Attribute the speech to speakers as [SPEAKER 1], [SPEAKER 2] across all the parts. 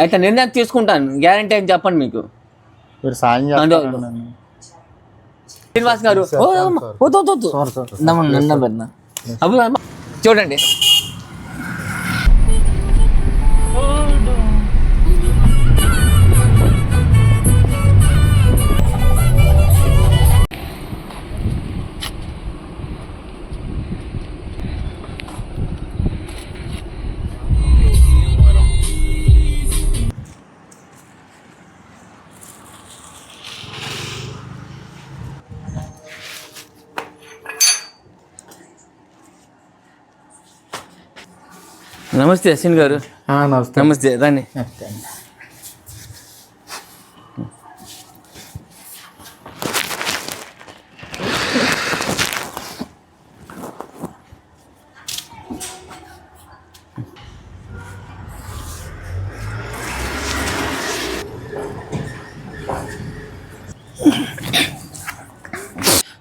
[SPEAKER 1] అయితే నిర్ణయం తీసుకుంటాను. గ్యారంటీ అని చెప్పండి మీకు.
[SPEAKER 2] మీరు సాయం.
[SPEAKER 1] శ్రీనివాస్ గారు ఓ, నమస్తే అశ్విన్ గారు.
[SPEAKER 2] ఆ, నమస్తే.
[SPEAKER 1] నమస్తే రండి.
[SPEAKER 2] అండి.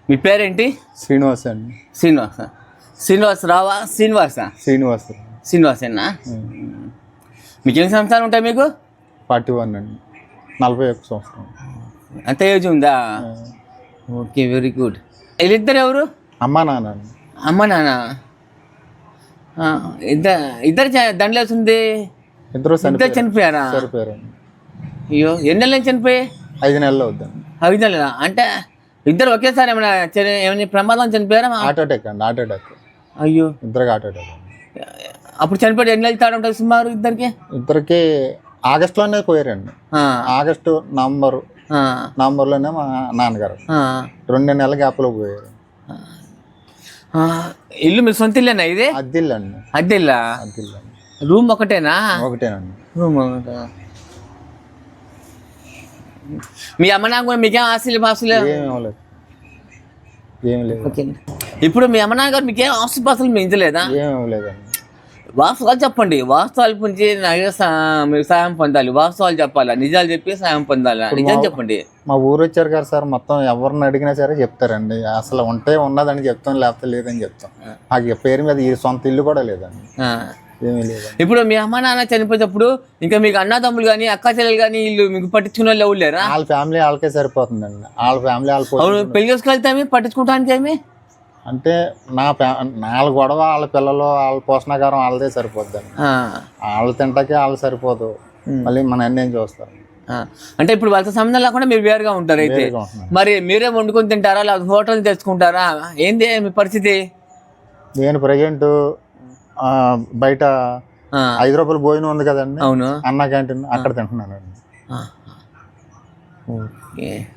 [SPEAKER 1] మీ పేరేంటి?
[SPEAKER 2] శ్రీనివాస్ అండి.
[SPEAKER 1] శ్రీనివాస. శ్రీనివాస్ రావా శ్రీనివాస.
[SPEAKER 2] శ్రీనివాస్
[SPEAKER 1] శ్రీనివాసేనా? మీకు ఎన్ని సంవత్సరాలు ఉంటాయి మీకు?
[SPEAKER 2] ఫార్టీ వన్ అండి. నలభై ఒక్క సంవత్సరం.
[SPEAKER 1] అంత ఏజ్ ఉందా? Okay very good. వీళ్ళిద్దరు ఎవరు?
[SPEAKER 2] అమ్మా నాన్న అండి.
[SPEAKER 1] అమ్మ నాన్న. ఇద్దరు ఇద్దరు చ- దండలేస్తుంది
[SPEAKER 2] ఇద్దరు
[SPEAKER 1] ఇద్దరు
[SPEAKER 2] చనిపోయారు?
[SPEAKER 1] అయ్యో ఎన్ని నెలలు నుంచి చనిపోయి?
[SPEAKER 2] ఐదు నెలలు అవుద్దండి.
[SPEAKER 1] ఐదు నెలలా? అంటే ఇద్దరు ఒకేసారి ఏమైనా ఏమైనా ప్రమాదం చనిపోయారా?
[SPEAKER 2] హార్ట్ అటాక్ అండి హార్ట్ అటాక్.
[SPEAKER 1] అయ్యో.
[SPEAKER 2] అటాక్ అండి.
[SPEAKER 1] అప్పుడు చనిపోయి ఎన్ని నెలలు తేడా ఉంటుంది సుమారు ఇద్దరికి?
[SPEAKER 2] ఇద్దరికి ఆగస్టులోనే పోయారండి.
[SPEAKER 1] ఆ,
[SPEAKER 2] ఆగస్టు నవంబర్.
[SPEAKER 1] ఆ,
[SPEAKER 2] నవంబర్లోనే మా నాన్నగారు. రెండు నెలల గ్యాప్లో పోయారు.
[SPEAKER 1] ఆ, ఇల్లు మీ సొంత ఇల్లేనా ఇది?
[SPEAKER 2] అద్దిల్లండి.
[SPEAKER 1] అద్దె ఇల్లా
[SPEAKER 2] అద్దిల్లండి.
[SPEAKER 1] రూమ్ ఒకటేనా?
[SPEAKER 2] ఒకటేనండి.
[SPEAKER 1] రూమ్ ఒకటా? మీ అమ్మ నాన్న కూడా మీకేం ఆస్తులు పాస్తులు
[SPEAKER 2] ఏమి లేదు.
[SPEAKER 1] ఇప్పుడు మీ అమ్మ నాన్నగారు మీకేం ఆస్తి పాస్తులు మించలేదా
[SPEAKER 2] ఏమి ఇవ్వలేదండి
[SPEAKER 1] వాస్తవాలు చెప్పండి. వాస్తవాల గురించి నాకు మీరు సాయం పొందాలి. వాస్తవాలు చెప్పాలా? నిజాలు చెప్పి సాయం పొందాలా? నిజం చెప్పండి.
[SPEAKER 2] మా ఊరు వచ్చారు కదా సార్ మొత్తం ఎవరిని అడిగినా సరే చెప్తారండి. అసలు ఉంటే ఉన్నదని చెప్తాం లేకపోతే లేదని చెప్తాం. నాకు పేరు మీద ఈ సొంత ఇల్లు కూడా లేదండి.
[SPEAKER 1] ఇప్పుడు మీ అమ్మ నాన్న చనిపోయేటప్పుడు ఇంకా మీకు అన్నదమ్ములు కానీ అక్క చెల్లెలు కానీ వీళ్ళు మీకు పట్టించుకునే వాళ్ళు ఎవరు లేరా?
[SPEAKER 2] వాళ్ళ ఫ్యామిలీ వాళ్ళకే సరిపోతుందండి. వాళ్ళ ఫ్యామిలీ వాళ్ళ
[SPEAKER 1] పెళ్ళి చేసుకెళ్తే ఏమి? పట్టించుకుంటానికి ఏమి?
[SPEAKER 2] అంటే నా వాళ్ళ గొడవ వాళ్ళ పిల్లలు వాళ్ళ పోషణాగారం వాళ్ళదే సరిపోద్దండి.
[SPEAKER 1] ఆ.
[SPEAKER 2] వాళ్ళు తింటాకే వాళ్ళు సరిపోదు. మళ్ళీ మన అన్నీ చూస్తారు.
[SPEAKER 1] అంటే ఇప్పుడు వాళ్ళతో సంబంధం లేకుండా మీరు వేరుగా ఉంటారు అయితే. మరి మీరే వండుకొని తింటారా? లేకపోతే హోటల్ తెచ్చుకుంటారా? ఏంది మీ పరిస్థితి?
[SPEAKER 2] నేను ప్రజెంట్ బయట. ఐదు రూపాయలు భోజనం ఉంది కదండి.
[SPEAKER 1] అవును.
[SPEAKER 2] అన్న క్యాంటీన్ అక్కడ తింటున్నానండి.
[SPEAKER 1] ఆ. ఓకే.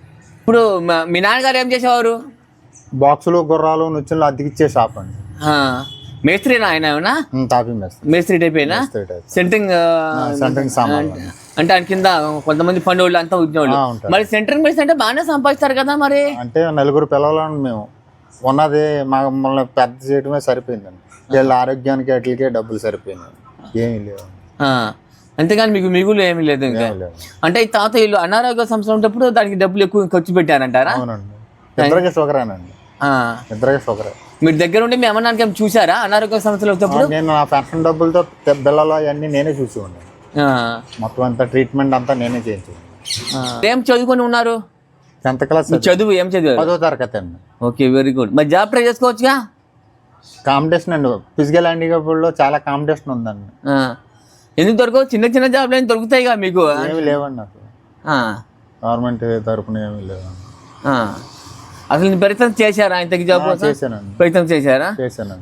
[SPEAKER 1] ఇప్పుడు మీ నాన్నగారు ఏం చేసేవారు?
[SPEAKER 2] బాక్సులు గుర్రాలు నుచ్చులు అద్దెకిచ్చే షాప్ అండి.
[SPEAKER 1] మేస్త్రి ఆయన
[SPEAKER 2] తాపీ మేస్త్రి
[SPEAKER 1] మేస్త్రి టైప్ అయినా. సెంటరింగ్
[SPEAKER 2] సెంటరింగ్ సామాన్లు అండి.
[SPEAKER 1] అంటే ఆయన కింద కొంతమంది పండుగలు అంతా ఉద్యోగులు. మరి సెంటరింగ్ మేస్త్రి అంటే బాగానే సంపాదిస్తారు కదా మరి
[SPEAKER 2] అంటే నలుగురు పిల్లలను మేము ఉన్నది మా మమ్మల్ని పెద్ద చేయడమే సరిపోయిందండి వీళ్ళ ఆరోగ్యానికి వాటికే డబ్బులు సరిపోయిందండి ఏమీ లేవు.
[SPEAKER 1] అంతేగాని మీకు మిగులు ఏమీ లేదు ఇంకా అంటే ఈ తాత వీళ్ళు అనారోగ్య సమస్య ఉన్నప్పుడు దానికి డబ్బులు ఎక్కువ ఖర్చు పెట్టారంటారా
[SPEAKER 2] అవునండి ఇద్దరికి షుగరేనండి. ఇద్దరికి షుగరే.
[SPEAKER 1] మీరు దగ్గర ఉండి మీ అమ్మ నాన్నకి ఏమైనా చూసారా అనారోగ్య సమస్యలు వచ్చినప్పుడు?
[SPEAKER 2] నేను నా పెన్షన్ డబ్బులతో బిళ్ళలు అవన్నీ నేనే చూసి ఉన్నాను. మొత్తం అంతా ట్రీట్మెంట్ అంతా నేనే చేయించాను.
[SPEAKER 1] ఏం చదువుకొని ఉన్నారు?
[SPEAKER 2] టెన్త్ క్లాస్
[SPEAKER 1] చదువు ఏం చదివారు?
[SPEAKER 2] పదో తరగతి అండి.
[SPEAKER 1] Okay very good. మరి జాబ్ ట్రై చేసుకోవచ్చుగా?
[SPEAKER 2] కాంపిటీషన్ అండి. ఫిజికల్ హ్యాండిక్యాప్లో చాలా కాంపిటీషన్ ఉందండి.
[SPEAKER 1] ఎందుకు దొరకవు? చిన్న చిన్న జాబ్లు ఏమి దొరుకుతాయిగా మీకు?
[SPEAKER 2] ఏమీ లేవండి నాకు
[SPEAKER 1] ఆ.
[SPEAKER 2] గవర్నమెంట్ తరపున ఏమీ లేవండి.
[SPEAKER 1] ఆ. అసలు ప్రయత్నం చేశారా? ఆయనకి జాబ్ ప్రయత్నం చేశారా?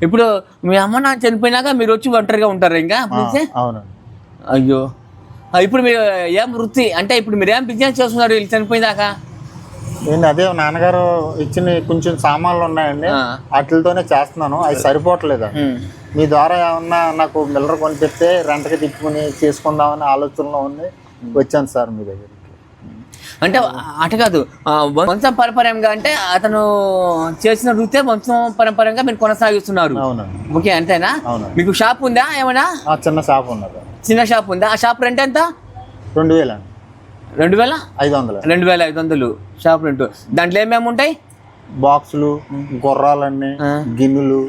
[SPEAKER 1] ఇప్పుడు మీ అమ్మ నాన్న చనిపోయినాక మీరు వచ్చి ఒంటరిగా ఉంటారు ఇంకా? అయ్యో. ఇప్పుడు మీరు ఏం వృత్తి? అంటే ఇప్పుడు మీరు ఏం బిజినెస్ చేస్తున్నారు వీళ్ళు చనిపోయినాక?
[SPEAKER 2] నేను అదే నాన్నగారు ఇచ్చిన కొంచెం సామాన్లు ఉన్నాయండి. వాటితోనే చేస్తున్నాను. అవి సరిపోవట్లేదు. మీ ద్వారా ఏమన్నా నాకు మిల్లర్ కొనిపెడితే రెంట్కి తిప్పుకుని చేసుకుందామని ఆలోచనలో ఉంది వచ్చాను సార్ మీ దగ్గరికి.
[SPEAKER 1] అంటే అట కాదు. వంశం పరంపరంగా అంటే అతను చేసిన వృత్తే వంశం పరంపరంగా మీరు కొనసాగిస్తున్నారు.
[SPEAKER 2] అవునండి.
[SPEAKER 1] ఓకే అంతేనా? మీకు షాప్ ఉందా ఏమైనా?
[SPEAKER 2] చిన్న షాప్ ఉన్నది.
[SPEAKER 1] చిన్న షాప్ ఉందా? ఆ షాప్ రెంట్ ఎంత?
[SPEAKER 2] రెండు వేలు
[SPEAKER 1] రెండు వేల?
[SPEAKER 2] ఐదు వందలు.
[SPEAKER 1] రెండు వేల ఐదు వందలు షాప్ రెంట్. దాంట్లో ఏమేమి ఉంటాయి?
[SPEAKER 2] బాక్సులు గుర్రాలన్నీ. గిన్నెలు.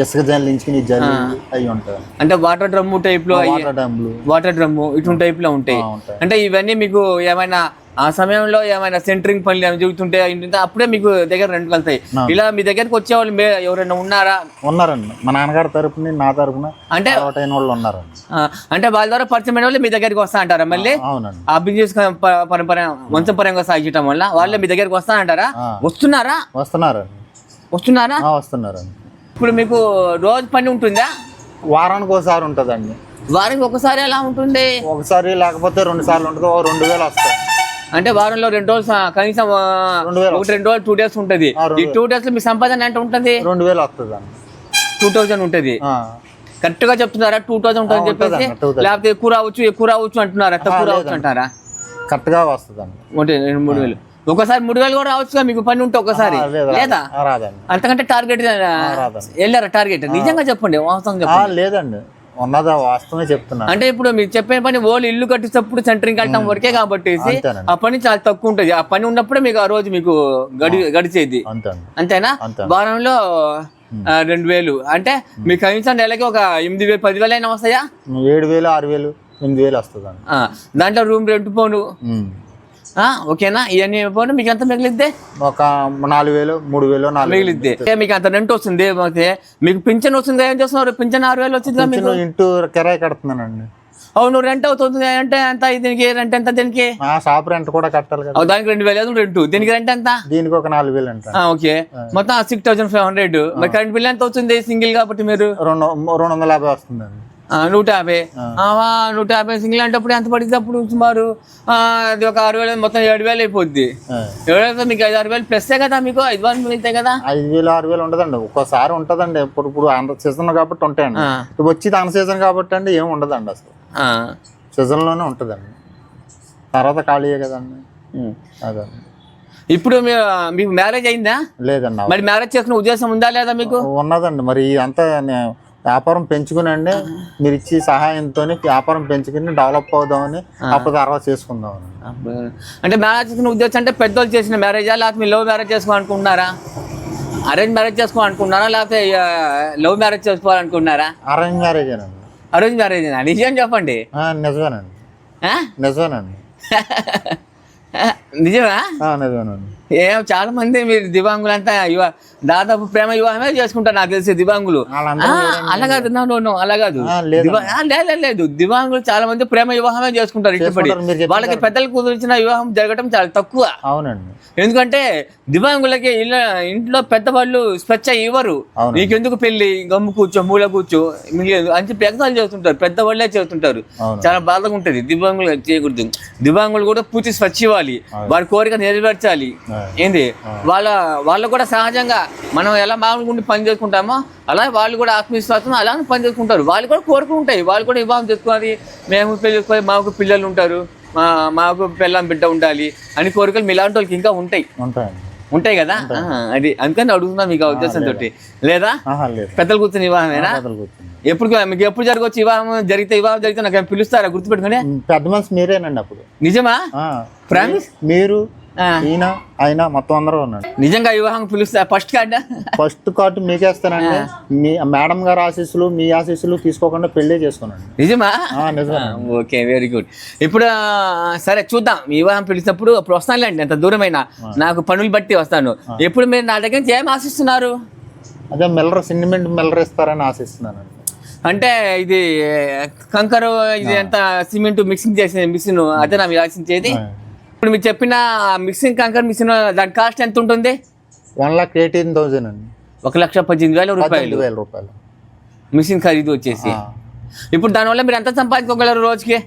[SPEAKER 2] ఇసుక జల్లించుకుని జల్లి అవి ఉంటాయి.
[SPEAKER 1] అంటే వాటర్ డ్రమ్ము టైప్లో
[SPEAKER 2] వాటర్ డ్యామ్లు
[SPEAKER 1] వాటర్ డ్రమ్ము ఇటువంటి టైప్లో ఉంటాయి. అంటే ఇవన్నీ మీకు ఏమైనా ఆ సమయంలో ఏమైనా సెంటరింగ్ పనులు ఏమైనా జరుగుతుంటే అప్పుడే మీకు దగ్గర రెంట్కి వెళ్తాయి. ఇలా మీ దగ్గరికి వచ్చే వాళ్ళు మే- ఎవరైనా ఉన్నారా?
[SPEAKER 2] ఉన్నారండి. మా నాన్నగారి తరపున నా తరపున
[SPEAKER 1] అంటే
[SPEAKER 2] వాళ్ళు ఉన్నారండి.
[SPEAKER 1] ఆ, అంటే వాళ్ళ ద్వారా పరిచయం అయిన వాళ్ళు మీ దగ్గరికి వస్తా అంటారా మళ్ళీ? ఆ బిజినెస్ పరంపర వంశపరంగా సాగించడం వల్ల వాళ్ళే మీ దగ్గరికి వస్తా అంటారా. వస్తున్నారా? వస్తున్నారా?
[SPEAKER 2] ఆ, వస్తున్నారండి.
[SPEAKER 1] ఇప్పుడు మీకు రోజు పని ఉంటుందా?
[SPEAKER 2] వారానికి ఒకసారి ఉంటుందండి.
[SPEAKER 1] వారికి ఒకసారి ఎలా ఉంటుంది?
[SPEAKER 2] ఒకసారి లేకపోతే రెండు సార్లు ఉంటుంది రెండు వేలు వస్తాయి.
[SPEAKER 1] అంటే వారంలో రెండు రోజులు కనీసం ఒకటి రెండు రోజులు టూ డేస్ ఉంటుంది. ఈ టూ డేస్లో మీ సంపాదన ఎంత ఉంటుంది?
[SPEAKER 2] రెండు వేలు వస్తుందండి
[SPEAKER 1] టూ థౌజండ్ ఉంటుంది. కరెక్ట్గా చెప్తున్నారా? టూ థౌసండ్ ఉంటుంది చెప్పేసి?
[SPEAKER 2] ఉంటుందన్న, 2000.
[SPEAKER 1] లేకపోతే ఎక్కువ రావచ్చు ఎక్కువ రావచ్చు అంటున్నారా? తక్కువ రావచ్చు. అంటారా?
[SPEAKER 2] కరెక్ట్గా వస్తుందండి
[SPEAKER 1] ఒకటి రెండు మూడు వేలు. ఒకసారి మూడు వేలు కూడా రావచ్చుగా మీకు? పని ఉంటే ఒకసారి.
[SPEAKER 2] లేదు,
[SPEAKER 1] అంతకంటే టార్గెట్. వెళ్ళారా? టార్గెట్ నిజంగా చెప్పండి వాస్తవం
[SPEAKER 2] ఆ,
[SPEAKER 1] చెప్పండి.
[SPEAKER 2] లేదండి. ఉన్నదా వాస్తవమే చెప్తున్నాను
[SPEAKER 1] అంటే ఇప్పుడు మీరు చెప్పిన పని ఓళ్ళు ఇల్లు కట్టినప్పుడు సెంటరింగ్ వెళ్ళటం వరకే కాబట్టి. ఆ పని చాలా తక్కువ ఉంటుంది. ఆ పని ఉన్నప్పుడే మీకు ఆ రోజు మీకు గడి గడిచేది. అంతేనా?
[SPEAKER 2] అంతే.
[SPEAKER 1] వారంలో రెండు వేలు. అంటే మీకు కనీసం నెలకి ఒక ఎనిమిది వేలు పది వేలు అయినా వస్తాయా?
[SPEAKER 2] ఏడు వేలు ఆరు వేలు ఎనిమిది వేలు వస్తుందండి.
[SPEAKER 1] ఆ, దాంట్లో రూమ్ రెంట్ పోను. ఓకేనా? ఇవన్నీ పోను మీకు ఎంత మిగిలిద్దే?
[SPEAKER 2] ఒక నాలుగు వేలు మూడు వేలు నాలుగు
[SPEAKER 1] మిగిలిద్ది మీకు అంత రెంట్ వస్తుంది? మీకు పింఛన్ వస్తుంది? ఏం చేస్తున్నారు? పింఛన్ ఆరు వేలు వచ్చిందా మీకు?
[SPEAKER 2] ఇంటూ కిరాయి కడుతున్నానండి.
[SPEAKER 1] అవును రెంట్ అవుతుంది. అంటే ఎంత దీనికి? రెంట్ ఎంత దీనికి?
[SPEAKER 2] ఆ షాప్ రెంట్ కూడా కట్టాలి కదా.
[SPEAKER 1] దానికి రెండు వేలు రెంట్. దీనికి రెంట్ ఎంత?
[SPEAKER 2] దీనికి ఒక నాలుగు వేలు అంట
[SPEAKER 1] ఓకే. మొత్తం సిక్స్ థౌసండ్ ఫైవ్ హండ్రెడ్ మరి కరెంట్ బిల్ ఎంత అవుతుంది? సింగిల్ కాబట్టి మీరు?
[SPEAKER 2] రెండు రెండు వందల యాభై వస్తుందండి.
[SPEAKER 1] నూట యాభై. నూట యాభై సింగిల్ అంటే అప్పుడు ఎంత పడింది అప్పుడు సుమారు? అది ఒక ఆరు వేలు మొత్తం ఏడు వేలు అయిపోద్ది. ఏడు వేలు మీకు ఐదు ఆరు వేలు ప్లస్ కదా మీకు? ఐదు వేలు మిగులుతాయి కదా?
[SPEAKER 2] ఐదు వేలు ఆరు వేలు ఉండదండి. ఒక్కోసారి ఉంటుందండి. ఇప్పుడు ఇప్పుడు అంత సీజన్ కాబట్టి ఉంటాయండి. ఇప్పుడు వచ్చేది అన్ సీజన్ కాబట్టి అండి ఏం ఉండదండి అసలు. సీజన్లోనే ఉంటుందండి. తర్వాత ఖాళీయే కదండి. అదండి
[SPEAKER 1] ఇప్పుడు మీకు మ్యారేజ్ అయిందా?
[SPEAKER 2] లేదండి.
[SPEAKER 1] మరి మ్యారేజ్ చేసుకునే ఉద్దేశం ఉందా లేదా మీకు?
[SPEAKER 2] ఉన్నదండి. మరి అంతా వ్యాపారం పెంచుకునండి. మీరు ఇచ్చి సహాయంతో వ్యాపారం పెంచుకుని డెవలప్ అవుదామని అప్పుడు తర్వాత చేసుకుందామని
[SPEAKER 1] అంటే మ్యారేజ్ ఉద్దేశం అంటే పెద్దోళ్ళు చేసిన మ్యారేజా? లేకపోతే మీరు లవ్ మ్యారేజ్ చేసుకోవాలనుకుంటున్నారా? అరేంజ్ మ్యారేజ్ చేసుకోవాలనుకుంటున్నారా? లేకపోతే లవ్ మ్యారేజ్ చేసుకోవాలనుకుంటున్నారా?
[SPEAKER 2] అరేంజ్ మ్యారేజేనండి
[SPEAKER 1] అరేంజ్ మ్యారేజ్ నిజం చెప్పండి.
[SPEAKER 2] నిజమేనండి? నిజమేనండి.
[SPEAKER 1] నిజమా?
[SPEAKER 2] నిజమేనండి.
[SPEAKER 1] ఏం చాలా మంది మీరు దివాంగులంతా యువ దాదాపు ప్రేమ వివాహమే చేసుకుంటారు నాకు తెలిసి దివాంగులు. అలా కాదు. నో, అలా కాదు. లేదు. లేదు, దివాంగులు చాలా మంది ప్రేమ వివాహమే చేసుకుంటారు ఇష్టపడి వాళ్ళకి పెద్దలు కుదిరించిన వివాహం జరగడం చాలా తక్కువ.
[SPEAKER 2] అవునండి.
[SPEAKER 1] ఎందుకంటే దివాంగులకి ఇళ్ళ ఇంట్లో పెద్దవాళ్ళు స్వచ్ఛ ఇవ్వరు. నీకెందుకు పెళ్ళి గమ్ము కూర్చో మూల కూర్చో మిగిలేదు అని చెప్పి ఎగతాలు చేస్తుంటారు. పెద్దవాళ్ళే చేస్తుంటారు. చాలా బాధగా ఉంటది. దివ్యాంగులు చేయకూడదు. దివ్యాంగులు కూడా పూర్తి స్వచ్ఛ ఇవ్వాలి. వారి కోరిక నెరవేర్చాలి. ఏంది? వాళ్ళ వాళ్ళు కూడా సహజంగా మనం ఎలా ఉండి పని చేసుకుంటామో అలా వాళ్ళు కూడా ఆత్మవిశ్వాసం అలానే పని చేసుకుంటారు. వాళ్ళు కూడా కోరికలు ఉంటాయి. వాళ్ళు కూడా వివాహం చేసుకోవాలి మేము పెళ్ళి చేసుకోవాలి మాకు పిల్లలు ఉంటారు. మా మాకు పిల్లం బిడ్డ ఉండాలి అని కోరికలు మీలాంటి వాళ్ళకి ఇంకా ఉంటాయి. ఉంటాయి కదా? అది అందుకని అడుగుతున్నా మీకు ఆ ఉద్దేశంతో లేదా. పెద్దలు కూర్చుని వివాహమేనా? ఎప్పుడు మీకు ఎప్పుడు జరగవచ్చు వివాహం? జరిగితే వివాహం జరిగితే నాకు పిలుస్తారా గుర్తుపెట్టుకుని?
[SPEAKER 2] పెద్ద మనిషి మీరేనండి అప్పుడు.
[SPEAKER 1] నిజమా? ప్రామిస్?
[SPEAKER 2] మీరు. ఈయన ఆయన మొత్తం అందరూ ఉన్నాడు
[SPEAKER 1] నిజంగా వివాహం పిలుస్తా ఫస్ట్ కార్డా?
[SPEAKER 2] ఫస్ట్ కార్డు మీకేస్తానండి. మీ మేడం గారు ఆశీస్సులు మీ ఆశీస్సులు తీసుకోకుండా పెళ్ళే చేసుకోనండి.
[SPEAKER 1] నిజమా?
[SPEAKER 2] నిజమే.
[SPEAKER 1] ఓకే వెరీ గుడ్ ఇప్పుడు సరే చూద్దాం. మీ వివాహం పిలిచినప్పుడు అప్పుడు వస్తానులేండి ఎంత దూరమైనా. నాకు పనులు బట్టి వస్తాను. ఎప్పుడు మీరు నా దగ్గర నుంచి ఏం ఆశిస్తున్నారు?
[SPEAKER 2] అదే మిల్లర్ సిమెంట్ మిల్లర్ ఇస్తారని ఆశిస్తున్నానండి.
[SPEAKER 1] అంటే ఇది కంకర ఇది ఎంత సిమెంట్ మిక్సింగ్ చేసే మిషన్ అదే నా మీరు ఆశించేది. ఇప్పుడు మీరు చెప్పిన మిక్సింగ్ కంకర్ మిషన్ దాని కాస్ట్ ఎంత ఉంటుంది?
[SPEAKER 2] వన్ లాక్ ఎయిటీన్ థౌజండ్ అండి.
[SPEAKER 1] ఒక లక్ష పద్దెనిమిది వేల రూపాయలు.
[SPEAKER 2] వేల రూపాయలు.
[SPEAKER 1] మిషన్ ఖరీదు వచ్చేసి. ఇప్పుడు దానివల్ల మీరు ఎంత సంపాదించుకోగలరు రోజుకి?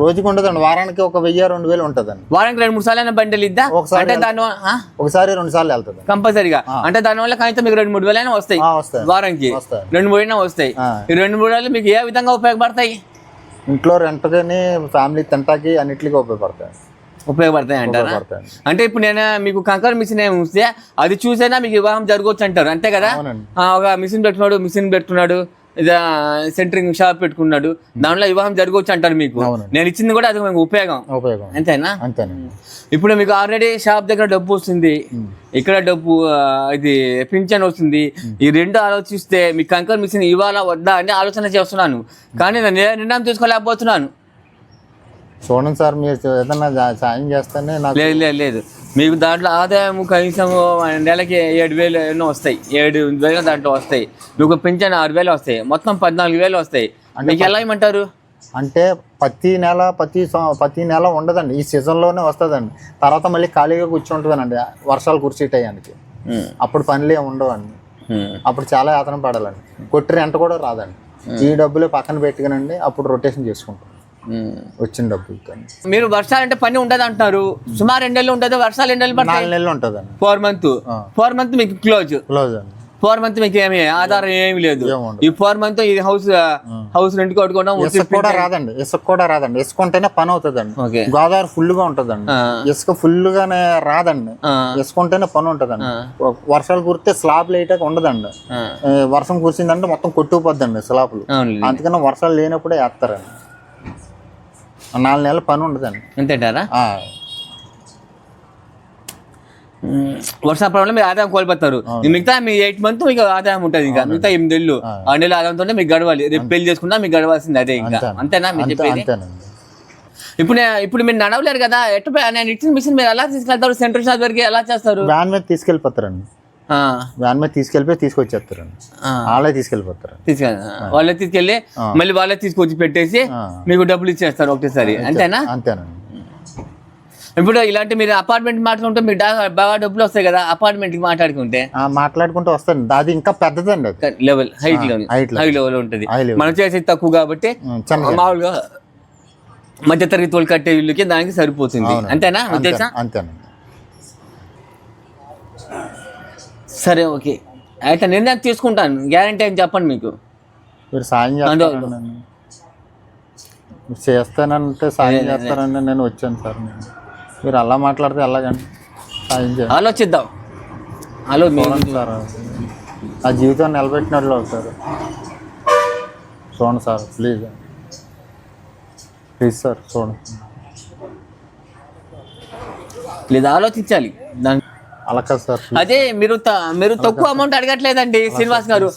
[SPEAKER 2] రోజుకి ఉండదండి వారానికి ఒక వెయ్యి రెండు వేలు ఉంటుందండి.
[SPEAKER 1] వారానికి రెండు మూడు సార్లు బండిల్ ఇద్దా? అంటే దాని
[SPEAKER 2] ఒకసారి రెండు సార్లు వెళ్తుంది
[SPEAKER 1] కంపల్సరీగా. అంటే దానివల్ల కనీసం మీకు రెండు మూడు వేలైనా వస్తాయి.
[SPEAKER 2] వస్తాయి
[SPEAKER 1] వారానికి. రెండు మూడు అయినా వస్తాయి. ఈ రెండు మూడు వేలు మీకు ఏ విధంగా ఉపయోగపడతాయి?
[SPEAKER 2] ఇంట్లో రెంట్ కానీ ఫ్యామిలీ తింటాకి అన్నిటికీ ఉపయోగపడతాయి
[SPEAKER 1] ఉపయోగపడతాయి అంటారా? అంటే ఇప్పుడు నేను మీకు కంకర్ మిషన్ ఏమి ఉంటే అది చూసైనా మీకు వివాహం జరగవచ్చు అంటారు అంతే కదా? ఒక మిషన్ పెట్టుకున్నాడు మిషన్ పెట్టుకున్నాడు ఇదా సెంటరింగ్ షాప్ పెట్టుకున్నాడు దాంట్లో వివాహం జరగవచ్చు అంటారు మీకు. నేను ఇచ్చింది కూడా అది మీకు ఉపయోగం.
[SPEAKER 2] ఉపయోగం.
[SPEAKER 1] అంతేనా? ఇప్పుడు మీకు ఆల్రెడీ షాప్ దగ్గర డబ్బు వస్తుంది. ఇక్కడ డబ్బు ఇది పింఛన్ వస్తుంది. ఈ రెండు ఆలోచిస్తే మీ కంకర్ మిషన్ ఇవ్వాలా వద్దా అని ఆలోచన చేస్తున్నాను. కానీ నేను నిర్ణయం తీసుకోలేకపోతున్నాను.
[SPEAKER 2] చూడండి సార్ మీరు ఏదన్నా సాయం చేస్తేనే నాకు
[SPEAKER 1] లేదు లేదు లేదు. మీకు దాంట్లో ఆదాయం కనీసం నెలకి ఏడు వేలు ఎన్నో వస్తాయి. ఏడు వేలు దాంట్లో వస్తాయి. మీకు పింఛన్ ఆరు వేలు వస్తాయి. మొత్తం పద్నాలుగు వేలు వస్తాయి. మీకు ఎలా ఇమ్మంటారు?
[SPEAKER 2] అంటే ప్రతి నెల ప్రతి ప్రతి నెల ఉండదండి. ఈ సీజన్లోనే వస్తుందండి. తర్వాత మళ్ళీ ఖాళీగా కూర్చుంటుందనండి. వర్షాలు కురిసే టయానికి అప్పుడు పనులు ఏమి ఉండవండి. అప్పుడు చాలా యాతన పడాలండి. కొట్టి రెంట కూడా రాదండి. ఈ డబ్బులు పక్కన పెట్టుకునండి అప్పుడు రొటేషన్ చేసుకుంటాం. వచ్చిన డబ్బులతో
[SPEAKER 1] మీరు వర్షాలు అంటే పని ఉండదు అంటున్నారు సుమారు రెండు నెలలు ఉంటుంది? వర్షాలు రెండు నెలలు పడతాయి?
[SPEAKER 2] నాలుగు నెలలు ఉంటుందండి
[SPEAKER 1] ఫోర్ మంత్
[SPEAKER 2] ఆ.
[SPEAKER 1] ఫోర్ మంత్ మీకు క్లోజ్
[SPEAKER 2] క్లోజ్
[SPEAKER 1] ఫోర్ మంత్ మీకు ఏమి ఆధారం ఏమి లేదు. ఈ ఫోర్ మంత్ ఈ హౌస్ హౌస్ రెంట్ కట్టుకోవడం
[SPEAKER 2] ఇసుక కూడా రాదండి. ఇసుక కూడా రాదండి. ఇసుక ఉంటేనే పని అవుతుందండి.
[SPEAKER 1] ఓకే.
[SPEAKER 2] గోదావరి ఫుల్గా ఉంటుందండి.
[SPEAKER 1] ఆ.
[SPEAKER 2] ఇసుక ఫుల్ గానే రాదండి.
[SPEAKER 1] ఆ.
[SPEAKER 2] ఇసుక ఉంటేనే పని ఉంటుందండి. వర్షాలు కురితే స్లాబ్ లైట్ ఉండదండి.
[SPEAKER 1] ఆ.
[SPEAKER 2] ఏ, వర్షం కురిసిందంటే మొత్తం కొట్టుకుపోద్దండి స్లాబ్లు
[SPEAKER 1] అవునులే.
[SPEAKER 2] అందుకని వర్షాలు లేనప్పుడే వేస్తారండి. నాలుగు నెలలు పని ఉండదండి.
[SPEAKER 1] అంతేంటారా
[SPEAKER 2] ఆ,
[SPEAKER 1] వర్షాకాలంలో మీరు ఆదాయం కోల్పోతారు. ఈ మిగతా మీ ఎయిట్ మంత్ మీకు ఆదాయం ఉంటుంది ఇంకా. మిగతా ఎనిమిది నెలలు. ఆ. నెలలు ఆదాయంతో మీకు గడవాలి. రేపు పెళ్ళి చేసుకున్నా మీకు గడవాల్సింది అదే ఇంకా.
[SPEAKER 2] అంతే.
[SPEAKER 1] అంతేనా మీరు
[SPEAKER 2] అంతే
[SPEAKER 1] చెప్పేది?
[SPEAKER 2] అంతేనండి.
[SPEAKER 1] ఇప్పుడు నే- ఇప్పుడు మీరు నడవలేరు కదా. ఎట్టు పే- నేను ఇచ్చిన మిషన్ మీరు ఎలా తీసుకెళ్తారు? సెంట్రల్ షాప్ వరకు ఎలా చేస్తారు?
[SPEAKER 2] వ్యాన్ మీద తీసుకెళ్ళిపోతారండి. వ్యాన్ మీద తీసుకెళ్ళిపోయి తీసుకొచ్చేస్తారండి.
[SPEAKER 1] ఆ.
[SPEAKER 2] వాళ్ళే తీసుకెళ్ళిపోతారు
[SPEAKER 1] తీసుకెళ్ళి వాళ్ళే తీసుకెళ్ళి మళ్ళీ వాళ్ళే తీసుకొచ్చి పెట్టేసి. మీకు డబ్బులు ఇచ్చేస్తారు ఒకటేసారి. అంతేనా?
[SPEAKER 2] అంతేనండి.
[SPEAKER 1] ఇప్పుడు ఇలాంటి మీరు అపార్ట్మెంట్ మాట్లాడుకుంటే మీకు డా- బాగా డబ్బులు వస్తాయి కదా అపార్ట్మెంట్కి మాట్లాడుకుంటే?
[SPEAKER 2] ఆ, మాట్లాడుకుంటూ వస్తానండి అది ఇంకా పెద్దదండి
[SPEAKER 1] లెవెల్ హైట్లో
[SPEAKER 2] height లో.
[SPEAKER 1] హై లెవెల్ ఉంటుంది. మనం చేసేది తక్కువ కాబట్టి మామూలుగా మధ్య తరగతి వాళ్ళు కట్టే ఇల్లుకి దానికి సరిపోతుంది. అంతేనా?
[SPEAKER 2] అంతే-
[SPEAKER 1] ఉద్దేశం?
[SPEAKER 2] అంతేనండి.
[SPEAKER 1] సరే ఓకే. అయితే నిర్ణయం తీసుకుంటాను. గ్యారంటీ అని చెప్పండి మీకు.
[SPEAKER 2] మీరు సాయం చేస్తారండి మీరు చేస్తానంటే సాయం చేస్తారని నేను వచ్చాను సార్ నేను. మీరు అలా మాట్లాడితే ఎలాగండి? సాయం చేయండి.
[SPEAKER 1] ఆలోచిద్దాం. Hello
[SPEAKER 2] sir. ఆ జీవితాన్ని నిలబెట్టినట్లు అవుతారు. చూడండి సార్ ప్లీజ్. ప్లీజ్ సార్ చూడండి.
[SPEAKER 1] లేదా ఆలోచించాలి. దాని
[SPEAKER 2] అలా కాదు సార్
[SPEAKER 1] అదే మీరు మీరు తక్కువ అమౌంట్ అడగట్లేదండి శ్రీనివాస్ గారు.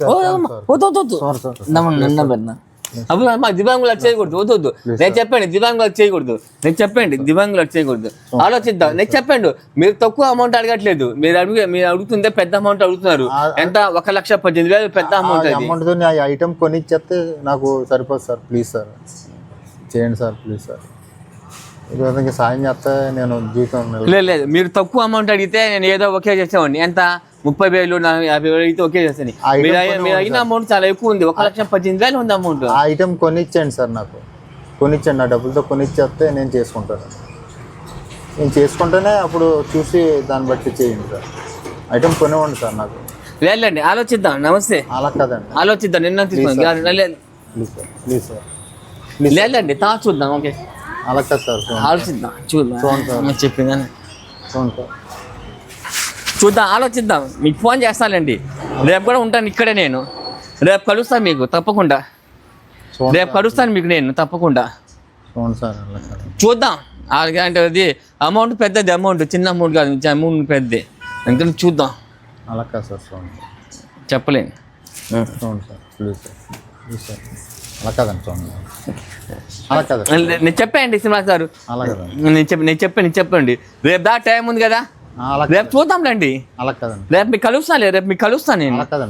[SPEAKER 1] అప్పుడు మా దివ్యాంగులు చేయకూడదు. వద్దు నేను చెప్పండి దివ్యాంగులు అది చేయకూడదు. నేను చెప్పండి దివ్యాంగులు చేయకూడదు. ఆలోచిద్దాం. నేను చెప్పండి మీరు తక్కువ అమౌంట్ అడగట్లేదు. మీరు అడుగు మీరు అడుగుతుందే పెద్ద అమౌంట్ అడుగుతున్నారు. ఎంత? ఒక లక్ష పద్దెనిమిది వేలు పెద్ద అమౌంట్
[SPEAKER 2] ఆ ఐటమ్ కొనిచ్చేస్తే నాకు సరిపోదు సార్ ప్లీజ్ సార్. చేయండి సార్ ప్లీజ్ సార్. ఈ విధంగా సాయం చేస్తే నేను నిల-
[SPEAKER 1] లేదు లేదు. మీరు తక్కువ అమౌంట్ అడిగితే నేను ఏదో ఒకే చేసేవాడిని. ఎంత? ముప్పై వేలు యాభై వేలు అయితే ఒకే చేస్తాను మీరు అయిన అమౌంట్ చాలా ఎక్కువ ఉంది. ఒక లక్ష పద్దెనిమిది వేలు ఉంది అమౌంట్
[SPEAKER 2] ఆ ఐటమ్ కొనిచ్చేయండి సార్ నాకు. కొనిచ్చేయండి. నా డబ్బులతో కొనిచ్చేస్తే నేను చేసుకుంటాను. నేను చేసుకుంటేనే అప్పుడు చూసి దాన్ని బట్టి చేయండి సార్. ఐటమ్ కొనివ్వండి సార్ నాకు.
[SPEAKER 1] లేదండి ఆలోచిద్దాం. నమస్తే.
[SPEAKER 2] అలా కదండి.
[SPEAKER 1] ఆలోచిద్దాం. నిన్న తీసుకోండి లేదు.
[SPEAKER 2] Please sir. Please sir.
[SPEAKER 1] లేదండి తా చూద్దాం. ఓకే.
[SPEAKER 2] అలా కాదు సార్.
[SPEAKER 1] ఆలోచిద్దాం చూద్దాం. చెప్పిందని.
[SPEAKER 2] చూడండి సార్.
[SPEAKER 1] చూద్దాం ఆలోచిద్దాం. మీకు ఫోన్ చేస్తానండి రేపు కూడా ఉంటాను ఇక్కడే నేను. రేపు కలుస్తాను మీకు తప్పకుండా. రేపు కలుస్తాను మీకు నేను తప్పకుండా.
[SPEAKER 2] చూడండి సార్
[SPEAKER 1] చూద్దాం. అంటే అది అమౌంట్ పెద్దది అమౌంట్ చిన్న అమౌంట్ కాదు అమౌంట్ పెద్దది. అందుకని చూద్దాం.
[SPEAKER 2] అలా కాదు సార్. చూడండి
[SPEAKER 1] చెప్పలేను.
[SPEAKER 2] చూడండి sir please sir. Please sir. అలా కాదండి చూడండి అలా కాదు
[SPEAKER 1] నేను చెప్పండి శ్రీనివాస్ గారు. నేను చెప్పి నేను చెప్పండి నేను చెప్పండి. రేపు దా టైం ఉంది కదా? రేపు చూద్దాంలేండి.
[SPEAKER 2] అలా కదండి
[SPEAKER 1] రేపు మీకు కలుస్తాను రేపు మీకు కలుస్తాను నేను.
[SPEAKER 2] అలా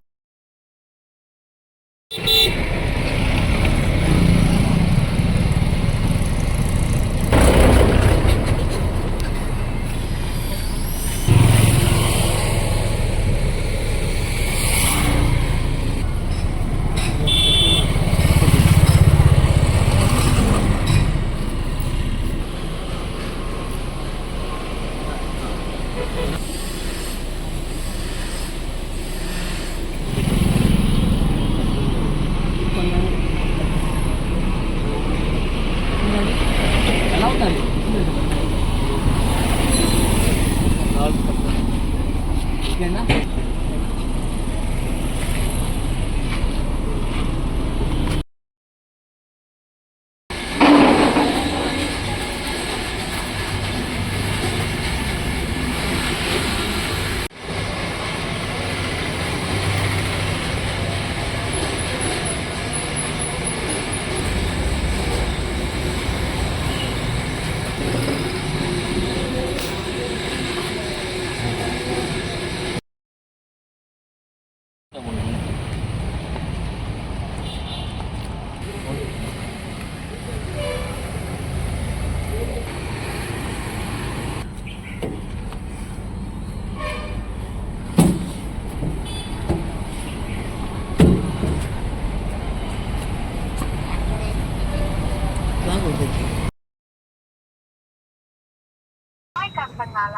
[SPEAKER 3] కాల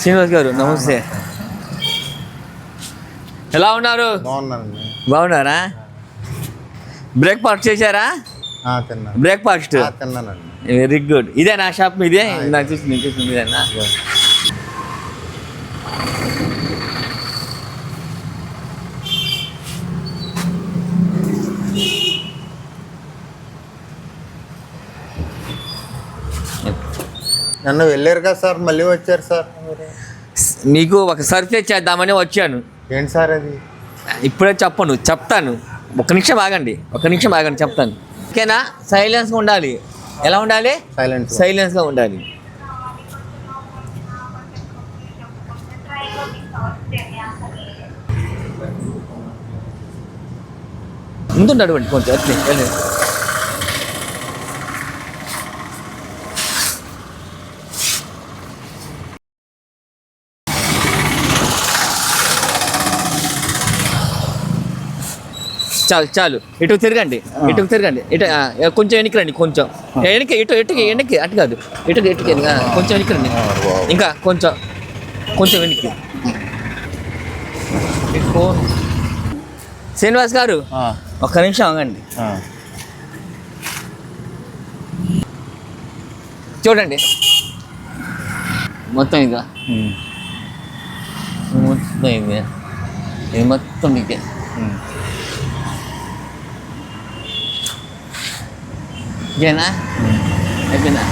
[SPEAKER 1] శ్రీనివాస్ గారు నమస్తే ఎలా ఉన్నారు బాగున్నారా? బ్రేక్ఫాస్ట్ చేశారా? Breakfast very good. ఇదే నా షాప్ మీదే? నాకు చూసి నేను చూసి ఇదేనా
[SPEAKER 2] నన్ను వెళ్ళారు కదా సార్ మళ్ళీ వచ్చారు సార్.
[SPEAKER 1] మీకు ఒక సర్ఫేస్ చేద్దామని వచ్చాను.
[SPEAKER 2] ఏంటి సార్ అది?
[SPEAKER 1] ఇప్పుడే చెప్పను చెప్తాను. ఒక నిమిషం ఆగండి ఒక నిమిషం ఆగండి చెప్తాను. ఓకేనా? సైలెన్స్గా ఉండాలి. ఎలా ఉండాలి?
[SPEAKER 2] సైలెంట్
[SPEAKER 1] సైలెన్స్గా ఉండాలి. ముందు నడవండి కొంచెం అట్లే చాలు చాలు. ఇటు తిరగండి ఇటు తిరగండి. ఇటు కొంచెం వెనక్కి రండి కొంచెం వెనక్కి ఇటు ఇటు వెనక్కి అటు కాదు. ఇటు ఇటు ఆ, కొంచెం వెనక్కి రండి ఇంకా కొంచెం కొంచెం వెనక్కి. శ్రీనివాస్ గారు ఒక్క నిమిషం ఆగండి. చూడండి. మొత్తం ఇక మొత్తం ఇది. ఇది మొత్తం మీకే ఓకేనా అయిపోయిందా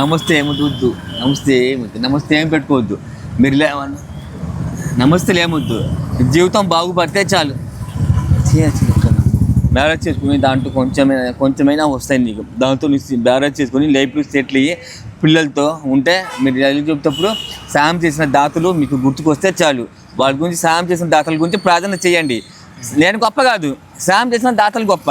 [SPEAKER 1] నమస్తే ఏమొద్దు వద్దు. నమస్తే ఏమొద్దు నమస్తే ఏం పెట్టుకోవద్దు. మీరు లేవన్నా. నమస్తే ఏమొద్దు జీవితం బాగుపడితే చాలు. మ్యారేజ్ చేసుకుని దాంట్లో కొంచెమైనా కొంచెమైనా వస్తాయి నీకు. దాంతో నువ్వు మ్యారేజ్ చేసుకుని లైఫ్లో సెటిల్ అయ్యి పిల్లలతో ఉంటే మీరు ఎలా చెప్తేప్పుడు సాయం చేసిన దాతలు మీకు గుర్తుకొస్తే చాలు. వాళ్ళ గురించి సాయం చేసిన దాతల గురించి ప్రార్థన చేయండి. నేను గొప్ప కాదు. సాయం చేసిన దాతలు గొప్ప.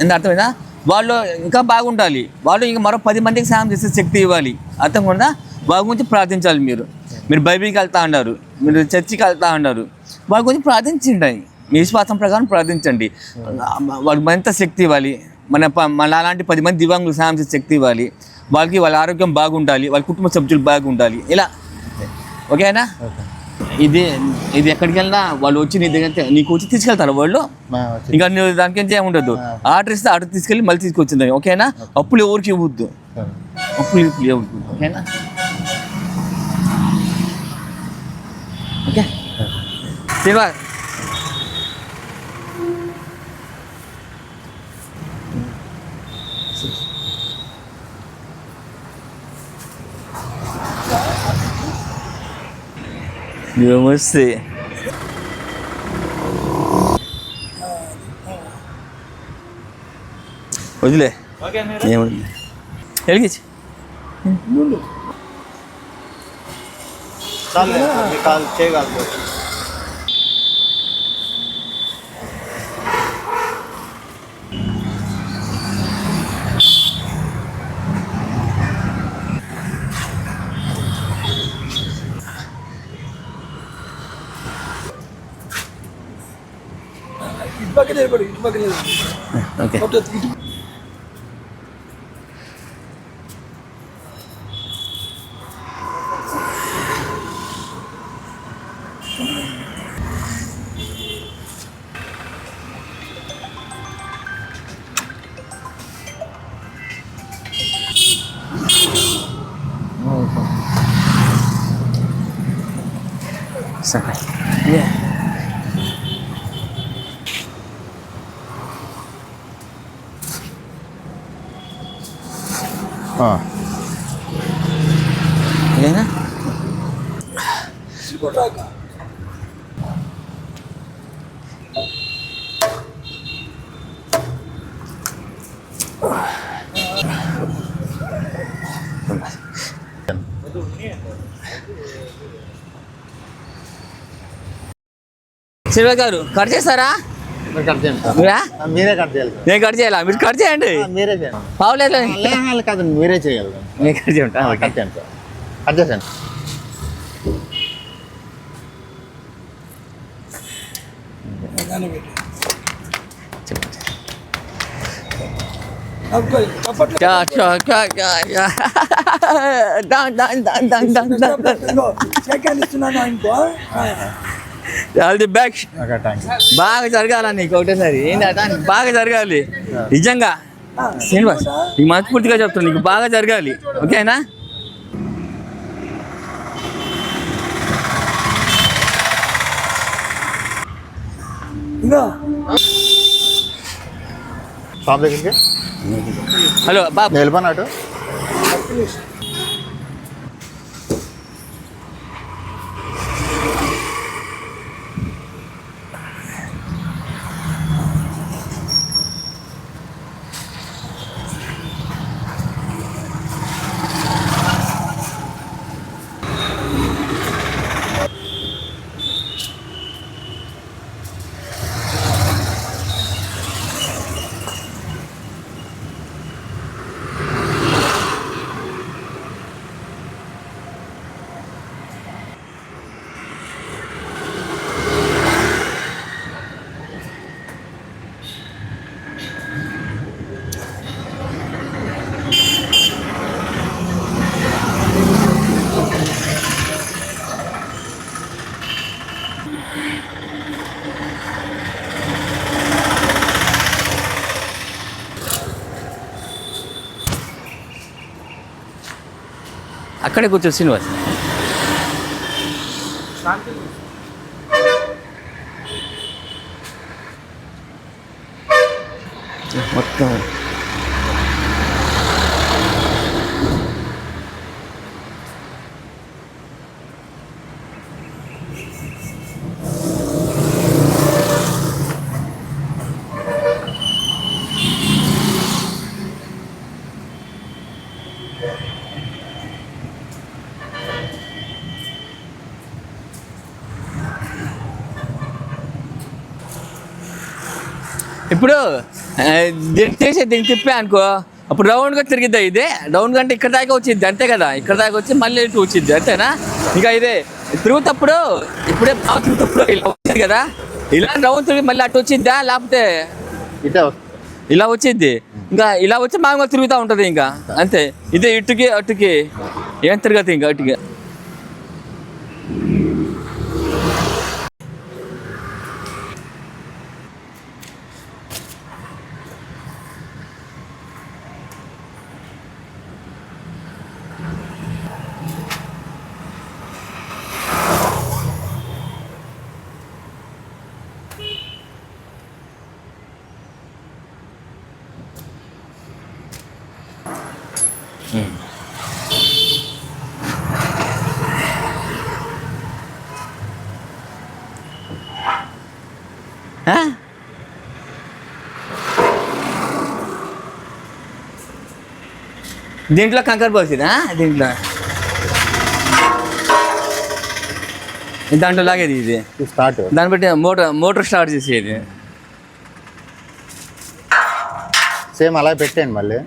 [SPEAKER 1] ఎంత అర్థమైనా వాళ్ళు ఇంకా బాగుండాలి. వాళ్ళు ఇంకా మరో పది మందికి సాయం చేసే శక్తి ఇవ్వాలి. అర్థం కూడా వాళ్ళ గురించి ప్రార్థించాలి మీరు. మీరు బైబిల్కి వెళ్తా ఉన్నారు మీరు చర్చికి వెళ్తా ఉన్నారు వాళ్ళ గురించి ప్రార్థించండి. మీ విశ్వాసం ప్రకారం ప్రార్థించండి. వాళ్ళకి మరింత శక్తి ఇవ్వాలి. మన ప- మన అలాంటి పది మంది దివ్యాంగులు సాయం చేసే శక్తి ఇవ్వాలి. వాళ్ళకి వాళ్ళ ఆరోగ్యం బాగుండాలి. వాళ్ళ కుటుంబ సభ్యులు బాగుండాలి. ఇలా. ఓకేనా? ఇది ఇది ఎక్కడికి వెళ్ళినా వాళ్ళు వచ్చి నీ దగ్గర నీకు వచ్చి తీసుకెళ్తారు వాళ్ళు ఇంకా నువ్వు దానికి ఏం ఉండదు. ఆర్డర్ ఇస్తే ఆర్డర్ తీసుకెళ్ళి మళ్ళీ తీసుకొచ్చింది. ఓకేనా? అప్పులు ఎవరికి ఇవ్వద్దు. అప్పులు ఇవ్వద్దు. ఓకేనా? ఓకే. శివా నమస్తే వదిలే ఏముంది వెలిగించి
[SPEAKER 2] చాలు కాల్ చేయగలరు
[SPEAKER 1] ఓకే శిల్వ గారు కట్ చేస్తారా?
[SPEAKER 2] మీరే కట్ చేయాలి.
[SPEAKER 1] నేను కట్ చేయాలా? మీరు కట్ చేయండి.
[SPEAKER 2] మీరే
[SPEAKER 1] పావులేదు
[SPEAKER 2] కాదు? మీరే చేయాలి.
[SPEAKER 1] నేను కట్ చేయండి. ఆల్ ది బెస్ట్ బాగా జరగాల నీకు ఒకటేసారి? ఏంటంటే బాగా జరగాలి. నిజంగా. శ్రీనివాస్ నీకు మనస్ఫూర్తిగా చెప్తాను నీకు బాగా జరగాలి. ఓకేనా? హలో బాబు.
[SPEAKER 2] వెళ్ళిపోయినట్టు
[SPEAKER 1] అక్కడే కూర్చో శ్రీనివాస్. ఇప్పుడు చేసి దీన్ని తిప్పా అనుకో. అప్పుడు రౌండ్గా తిరిగిద్దా ఇదే? రౌండ్ అంటే ఇక్కడ దాకా వచ్చింది అంతే కదా? ఇక్కడ దాకా వచ్చి మళ్ళీ ఇటు వచ్చింది అంతేనా? ఇంకా ఇదే తిరుగుతప్పుడు ఇప్పుడే బాగా తిరుగుతప్పుడు ఇలా వచ్చింది కదా? ఇలా రౌండ్ తిరిగి మళ్ళీ అటు వచ్చిద్దా? లేకపోతే ఇలా వచ్చింది ఇంకా ఇలా వచ్చి మామూలుగా తిరుగుతూ ఉంటుంది ఇంకా అంతే. ఇదే ఇటుకి అటుకి. ఏం తిరగదు ఇంకా అటుకి. Thank you. దీంట్లో కంకర పోసిందా దీంట్లో. దాంట్లో లాగేది ఇది.
[SPEAKER 2] స్టార్ట్.
[SPEAKER 1] దాన్ని బట్టి మోటార్ మోటార్ స్టార్ట్ చేసేది.
[SPEAKER 2] సేమ్ అలా పెట్టేయండి మళ్ళీ.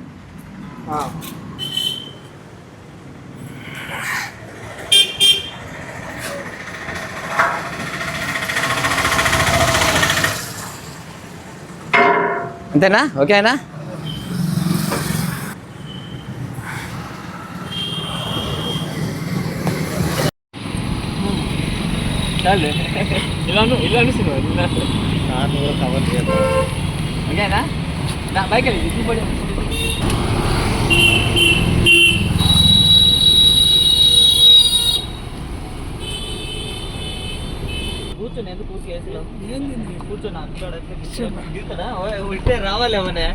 [SPEAKER 1] అంతేనా? ఓకేనా? చాలు ఇలా ఇలా
[SPEAKER 2] కవర్ చేయాలి
[SPEAKER 1] ఓకేనా నా బైక్ వెళ్ళి దిగుబడి కూర్చొని ఎందుకు కూర్చో కూర్చొని అక్కడ దిగుతాడా ఉంటే రావాలి ఏమన్నా